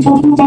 Oh.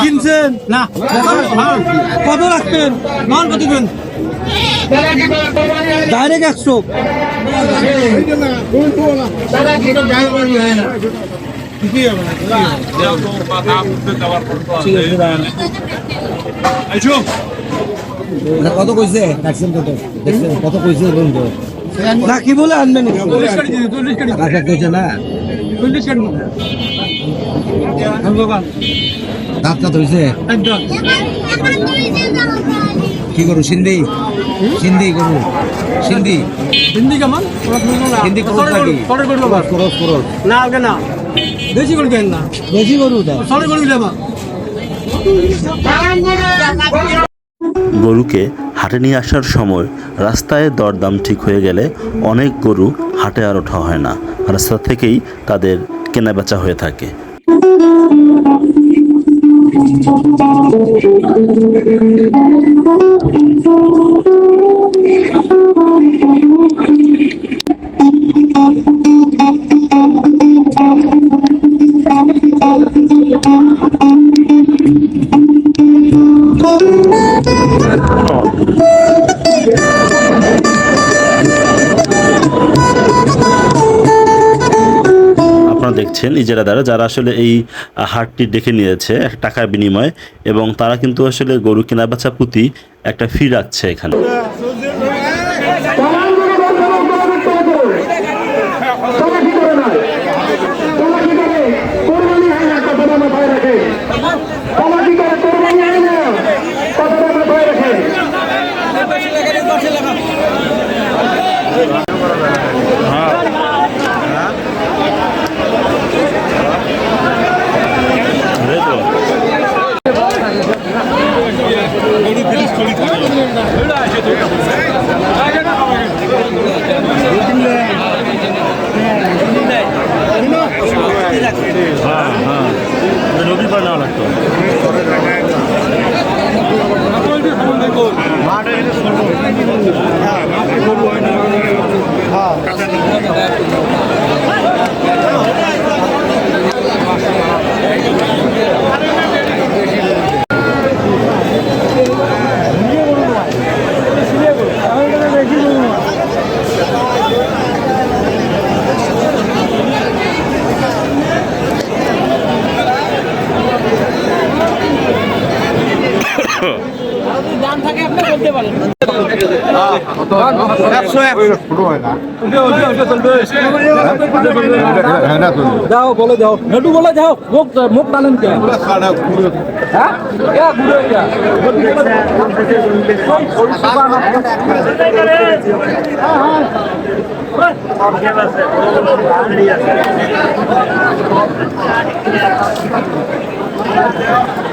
কিনছেন না কত রাখবেন মান কত দিবেন ডাইরেক্ট একশো কত কইছে কত দেখছেন কত কইছে বলুন তো না কি বলে আনবেন কাকা কইছে না দাঁত দাঁত হইছে কি করু সিন্ধি সিন্ধি করু সিন্ধি হিন্দি কেমন হিন্দি করু না আগে না বেশি করে দেন না। সরে করে দিলে আমার গরুকে হাটে নিয়ে আসার সময় রাস্তায় দরদাম ঠিক হয়ে গেলে অনেক গরু হাটে আর ওঠা হয় না। রাস্তা থেকেই তাদের কেনাবেচা হয়ে থাকে। দেখছেন ইজারাদারা যারা আসলে এই হাটটি ডেকে নিয়েছে টাকার বিনিময়ে এবং তারা কিন্তু আসলে গরু কেনা বেচা প্রতি একটা ফি রাখছে এখানে। দাও বলে দাও হেটু বলে দাও মুখ মুখ টানেন কে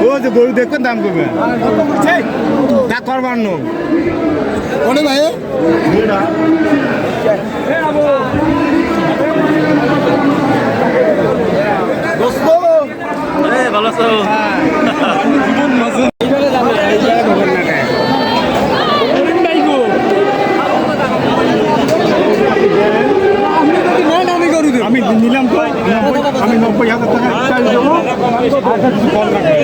ও যে গরু দেখবেন দাম করবেন করবার নো কোনে ভাই দোস্ত ভালো আছো আমি নিলাম তো আমি নব্বই হাজার টাকা চাল দেবো আর কিছু কম রাখবে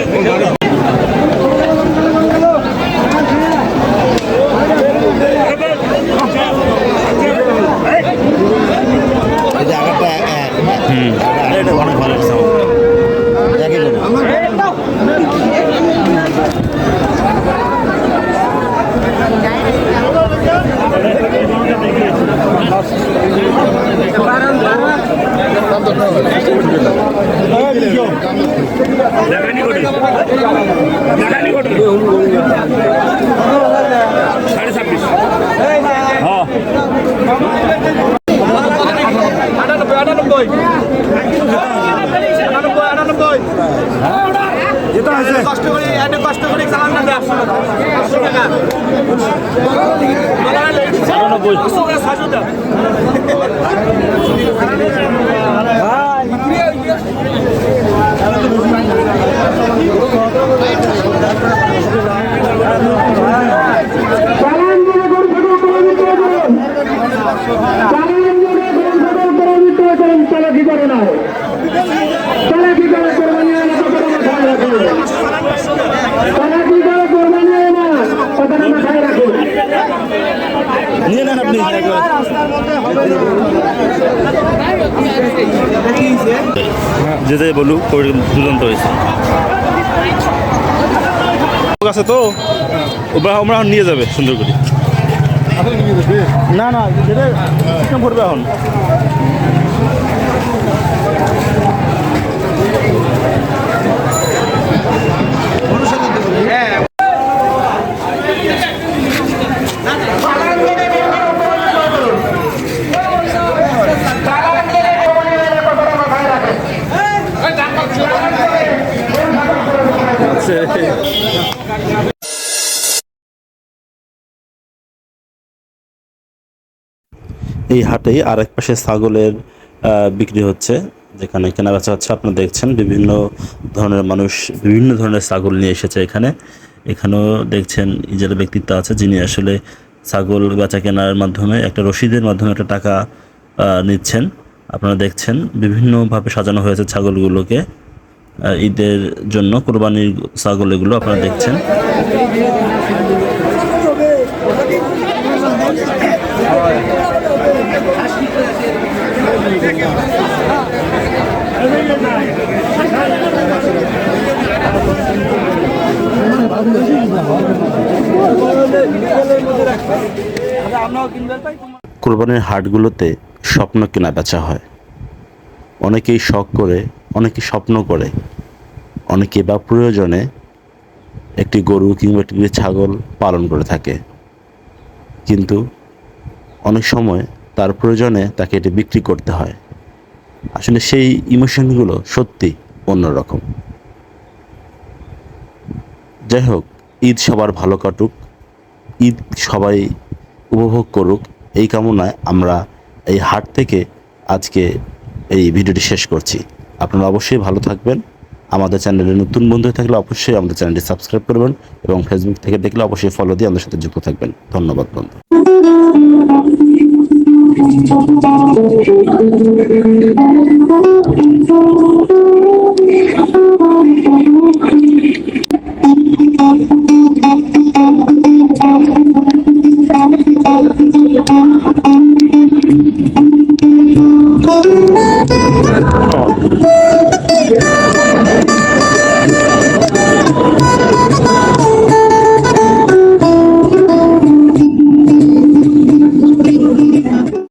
এটা অনেক ভালো লাগছে আমার। আটানব্বই আটানব্বই আটানব্বই আটানব্বই যেটা আছে কষ্ট করি একটা কষ্ট করি চালান না আটশো টাকা? আটশো টাকা। ছয়শো টাকা চালাকি করে না চালাকি করে কোরবানি হয় না কথাটা মাথায় রাখুন চালাকি করে কোরবানি হয় না কথাটা মাথায় রাখুন নিয়ে নেন আপনি যে যাই বলুক ওর হয়েছে। লোক আছে তো? ওরা আমরা এখন নিয়ে যাবে সুন্দর করে না না যেটা সিস্টেম করবে এখন। এই হাটে আরেক পাশে ছাগলের বিক্রি হচ্ছে, যেখানে কেনাবেচা হচ্ছে। আপনারা দেখছেন বিভিন্ন ধরনের মানুষ, বিভিন্ন ধরনের ছাগল নিয়ে এসেছে এখানে। এখানেও দেখছেন নিজের ব্যক্তিত্ব আছে, যিনি আসলে ছাগল বেচা কেনার মাধ্যমে, একটা রসিদের মাধ্যমে একটা টাকা নিচ্ছেন। আপনারা দেখছেন বিভিন্নভাবে সাজানো হয়েছে ছাগলগুলোকে। ঈদের জন্য কোরবানির ছাগল এগুলো আপনারা দেখছেন। কোরবানির হাটগুলোতে স্বপ্ন কেনা বেচা হয়। অনেকেই শখ করে, অনেকে স্বপ্ন করে। অনেকে বা প্রয়োজনে একটি গরু কিংবা একটি ছাগল পালন করে থাকে। কিন্তু অনেক সময় তার প্রয়োজনে তাকে এটি বিক্রি করতে হয়। আসলে সেই ইমোশনগুলো সত্যি অন্যরকম। যাই হোক, ঈদ সবার ভালো কাটুক। ঈদ সবাই উপভোগ করুক। এই কামনায় আমরা এই হাট থেকে আজকে এই ভিডিওটি শেষ করছি। আপনারা অবশ্যই ভালো থাকবেন। আমাদের চ্যানেলে নতুন বন্ধু থাকলে অবশ্যই আমাদের চ্যানেলটি সাবস্ক্রাইব করবেন এবং ফেসবুক থেকে দেখলে অবশ্যই ফলো দিয়ে আমাদের সাথে যুক্ত থাকবেন। ধন্যবাদ বন্ধু। ちょっと待って、ちょっと待って、ちょっと待って、ちょっと待って、ちょっと待って、ちょっと待って、ちょっと待って。